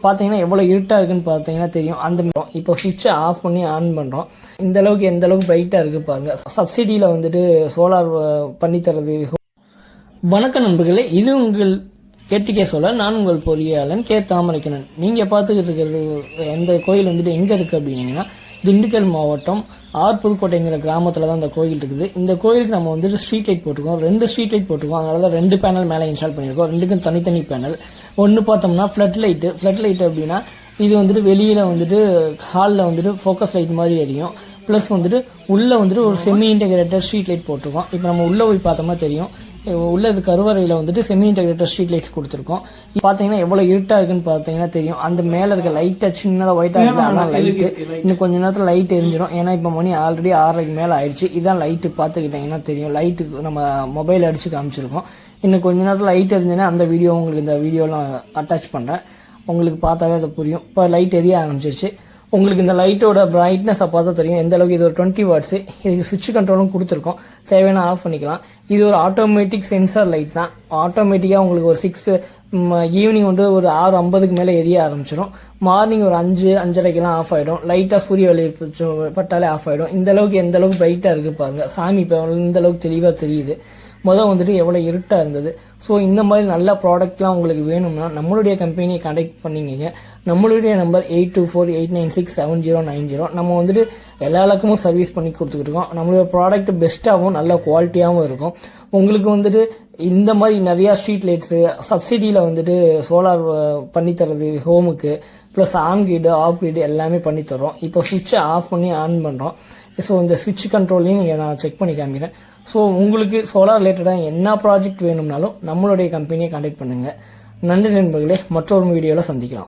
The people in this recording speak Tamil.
பார்த்தீங்கன்னா எவ்வளோ இருட்டாக இருக்குன்னு பார்த்தீங்கன்னா தெரியும். அந்த இப்போ சுவிட்சை ஆஃப் பண்ணி ஆன் பண்ணுறோம் இந்த அளவுக்கு எந்த அளவுக்கு பிரைட்டாக இருக்குது பாருங்கள் சப்சிடியில் வந்துட்டு சோலார் பண்ணி தரது வணக்கம் நண்பர்களே இது உங்கள் கேட்டுக்கே சொல்ல நான் உங்கள் பொறியாளன் கே. தாமரைக்கணன் நீங்கள் பார்த்துக்கிட்டு இருக்கிறது எந்த கோயில் வந்துட்டு எங்கே இருக்குது அப்படின்னீங்கன்னா திண்டுக்கல் மாவட்டம் ஆர் புதுக்கோட்டைங்கிற கிராமத்தில் தான் இந்த கோயில் இருக்குது. இந்த கோயிலுக்கு நம்ம வந்துட்டு ஸ்ட்ரீட் லைட் போட்டிருக்கோம். ரெண்டு ஸ்ட்ரீட் லைட் போட்டிருக்கோம். அதனால தான் ரெண்டு பேனல் மேலே இன்ஸ்டால் பண்ணியிருக்கோம். ரெண்டுக்கும் தனித்தனி பேனல் ஒன்று பார்த்தோம்னா ஃப்ளட் லைட்டு ஃப்ளட் லைட் அப்படின்னா இது வந்துட்டு வெளியில் வந்துட்டு ஹாலில் வந்துட்டு ஃபோக்கஸ் லைட் மாதிரி எரியும். ப்ளஸ் வந்துட்டு உள்ளே வந்துட்டு ஒரு செமி இன்டகிரேட்டட் ஸ்ட்ரீட் லைட் போட்டிருக்கோம். இப்போ நம்ம உள்ளே போய் பார்த்தோம்னா தெரியும். உள்ள இது கருவறையில் வந்துட்டு செமி இன்டகிரேட்டட் ஸ்ட்ரீட் லைட்ஸ் கொடுத்துருக்கோம். இப்போ பார்த்தீங்கன்னா எவ்வளோ இருட்டாக இருக்குன்னு பார்த்தீங்கன்னா தெரியும். அந்த மேலே இருக்க லைட்டை சின்னதாக ஒயிட்டாக இருக்குது அதான் லைட்டு இன்னும் கொஞ்ச நேரத்தில் லைட் எரிஞ்சிடும் ஏன்னா இப்போ மணி ஆல்ரெடி ஆறரைக்கு மேலே ஆயிடுச்சு. இதான் லைட்டு பார்த்துக்கிட்டிங்கன்னா தெரியும். லைட்டு நம்ம மொபைல் அடித்து காமிச்சிருக்கோம். இன்னும் கொஞ்ச நேரத்தில் லைட் எரிஞ்சுன்னா அந்த வீடியோ உங்களுக்கு இந்த வீடியோலாம் அட்டாச் பண்ணுறேன் உங்களுக்கு பார்த்தாவே அது புரியும். இப்போ லைட் எரிய ஆரம்பிச்சிருச்சு. உங்களுக்கு இந்த லைட்டோட பிரைட்னஸை பார்த்தா தெரியும். எந்த அளவுக்கு இது ஒரு டுவெண்ட்டி வாட்ஸு இதுக்கு சுவிட்ச் கண்ட்ரோலும் கொடுத்துருக்கோம். தேவையான ஆஃப் பண்ணிக்கலாம். இது ஒரு ஆட்டோமேட்டிக் சென்சார் லைட் தான். ஆட்டோமேட்டிக்காக உங்களுக்கு ஒரு சிக்ஸ் ஈவினிங் வந்து ஒரு ஆறு ஐம்பதுக்கு மேலே எரிய ஆரம்பிச்சிடும் மார்னிங் ஒரு அஞ்சு அஞ்சரைக்கெல்லாம் ஆஃப் ஆகிடும் லைட்டாக சூரிய ஒளி பட்டாலே ஆஃப் ஆகிடும் இந்த அளவுக்கு எந்த அளவுக்கு பிரைட்டாக இருக்குது பாருங்க. சாமி இப்போ இந்த அளவுக்கு தெளிவாக தெரியுது. முதல் வந்துட்டு எவ்வளோ இருட்டாக இருந்தது. ஸோ இந்த மாதிரி நல்ல ப்ராடக்ட்லாம் உங்களுக்கு வேணும்னா நம்மளுடைய கம்பெனியை கான்டாக்ட் பண்ணிங்க நம்மளுடைய number eight two four eight nine six seven zero nine zero நம்ம வந்துட்டு எல்லா இலக்கமும் சர்வீஸ் பண்ணி கொடுத்துக்கிட்டு இருக்கோம். நம்மளுடைய ப்ராடக்ட் பெஸ்ட்டாகவும் நல்ல குவாலிட்டியாகவும் இருக்கும். உங்களுக்கு வந்துட்டு இந்த மாதிரி நிறையா ஸ்ட்ரீட் லைட்ஸு சப்சிடியில் வந்துட்டு சோலார் பண்ணி தரது ஹோமுக்கு plus on grid off grid எல்லாமே பண்ணித்தரோம் இப்போ சுவிட்சை ஆஃப் பண்ணி ஆன் பண்ணுறோம் ஸோ இந்த சுவிட்ச் கண்ட்ரோலையும் நீங்கள் நான் செக் பண்ணி காமிக்கிறேன். ஸோ உங்களுக்கு சோலார் ரிலேட்டடாக என்ன ப்ராஜெக்ட் வேணும்னாலும் நம்மளுடைய கம்பெனியை கான்டாக்ட் பண்ணுங்கள் நன்றி நண்பர்களே மற்றொரு வீடியோவில் சந்திக்கலாம்.